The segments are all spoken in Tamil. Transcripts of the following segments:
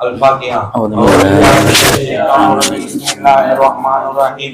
الفاتحة. بسم الله الرحمن الرحيم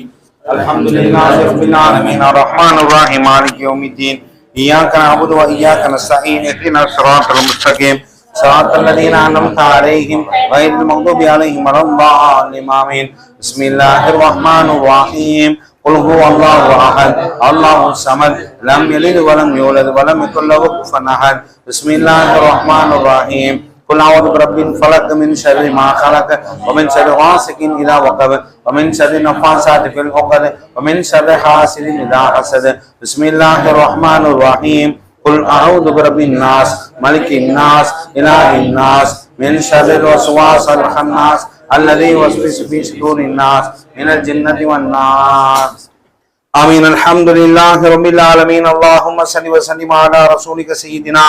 الحمد لله رب العالمين. الرحمن الرحيم. مالك يوم الدين. إياك نعبد وإياك نستعين. اهدنا الصراط المستقيم. صراط الذين أنعمت عليهم غير المغضوب عليهم ولا الضالين. آمين. بسم الله الرحمن الرحيم. قل هو الله أحد. الله الصمد. لم يلد ولم يولد ولم يكن له كفوا أحد. بسم الله الرحمن الرحيم. قل أعوذ برب الفلق من شر ما خلق ومن شر غاسق إذا وقب ومن شر النفاثات في العقد ومن شر حاسد إذا حسد. بسم الله الرحمن الرحيم. قل أعوذ برب الناس ملك الناس إله الناس من شر الوسواس الخناس الذي يوسوس في صدور الناس من الجنة والناس. آمين. الحمد لله رب العالمين. اللهم صل وسلم على رسولك سيدنا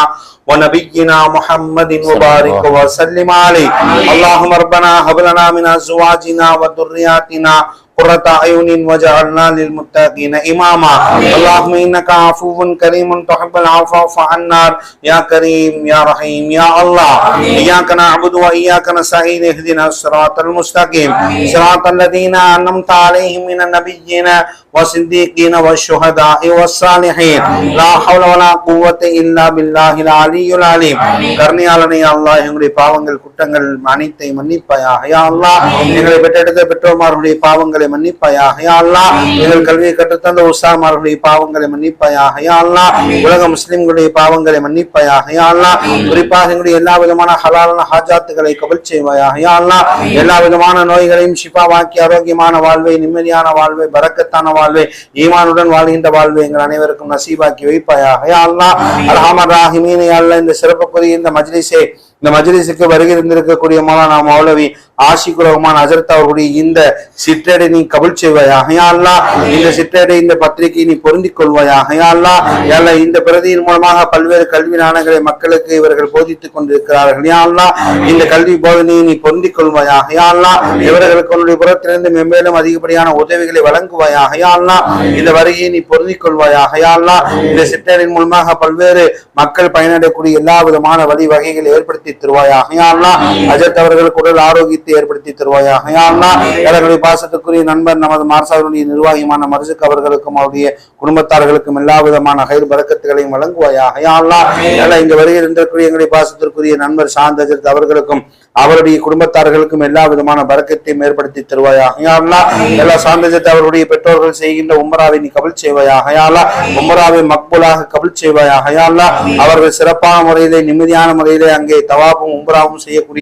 ونبينا محمد وبارك وسلم. عليه. اللهم ربنا هب لنا من أزواجنا وذرياتنا قرة أعين وجعلنا للمتقين إماما. اللهم إنك عفو كريم تحب العفو فاعف عنا يا كريم يا رحيم يا الله. إياك نعبد وإياك نستعين. اهدنا الصراط المستقيم. صراط الذين أنعمت عليهم من النبيين والصديقين والشهداء والصالحين لا حول ولا قوة إلا بالله العلي العليم கருணையாளனே அல்லாஹ் எங்களுடைய பாவங்கள் குற்றங்கள் அனைத்தை மன்னிப்பாயாக யா அல்லாஹ் எங்களை பெற்றெடுத்த பெற்றோர்மார்களுடைய பாவங்களை மன்னிப்பாயாக யா அல்லாஹ் எங்கள் கல்வியை கற்றுத்தந்த உஸ்தாமார்களுடைய பாவங்களை மன்னிப்பாயாக யா அல்லாஹ் உலக முஸ்லிம்களுடைய பாவங்களை மன்னிப்பாயாக யா அல்லாஹ் குறிப்பாக எங்களுடைய எல்லா விதமான ஹலாலான ஹாஜாத்துகளை கபல் செய்வாயாக யா அல்லாஹ் எல்லா விதமான நோய்களையும் ஷிஃபாவாக்கி ஆரோக்கியமான வாழ்வை நிம்மதியான வாழ்வை பரக்கத்தான வாழ்வை ஈமானுடன் வாழ்கின்ற வாழ்வை எங்கள் அனைவருக்கும் நசீபாக்கி வைப்பாயாக. யா அல்லாஹ் அல்ஹாமர் ராஹிமீன் யா அல்லாஹ் இந்த சிறப்புக்குரிய இந்த மஜ்லிஸே இந்த மஜ்லிஸுக்கு வருகை இருந்திருக்கக்கூடிய மௌலானா மௌலவி ஆஷிக் ரஹ்மான் அஜரத் அவர்களுடைய இந்த சிற்றடை நீ கபுல் செய்வாயாக யா இந்த சிற்றடை இந்த பத்திரிகை நீ பொருந்திக் கொள்வாயாக யா அல்லாஹ் இந்த பிரதியின் மூலமாக பல்வேறு கல்வி நாணங்களை மக்களுக்கு இவர்கள் போதித்துக் கொண்டிருக்கிறார்கள் இந்த கல்வி போதனையை நீ பொருந்திக் கொள்வாயாக யா இவர்களுக்கு உன்னுடைய புறத்திலிருந்து மென்மேலும் அதிகப்படியான உதவிகளை வழங்குவாயாக யா இந்த வருகையை நீ பொருந்திக் கொள்வாயாக யா இந்த சிற்றடையின் மூலமாக பல்வேறு மக்கள் பயனடையக்கூடிய எல்லா விதமான வழி வகைகளை ஏற்படுத்தி தருவாயாக யா அஜத் அவர்களுக்கு உடல் ஆரோக்கியத்தை ஏற்படுத்தி தருவாயாக. எங்களுடைய பாசத்துக்குரிய நண்பர் நமது மார்சாவுடைய நிர்வாகியான மருசுக்கு அவர்களுக்கும் அவருடைய குடும்பத்தார்களுக்கும் எல்லா விதமான கயிர் பறக்கத்துகளையும் வழங்குவாயாக. யா அல்லாஹ் எல்லாம் இங்க வருகிற எங்களுடைய பாசத்திற்குரிய நண்பர் சாந்தஜித் அவர்களுக்கும் அவருடைய குடும்பத்தார்களுக்கும் எல்லா விதமான பறக்கத்தையும் ஏற்படுத்தி தருவாயாக. எல்லா சாந்தஜத் அவருடைய பெற்றோர்கள் செய்கின்ற உமராவை நீ கபில் செய்வாயாக. யா அல்லாஹ் உமராவை மக்பூலாக கபல் செய்வாயாக. அவர்கள் சிறப்பான முறையிலே நிம்மதியான முறையிலே அங்கே தவாப்பும் உம்ராவும் செய்யக்கூடிய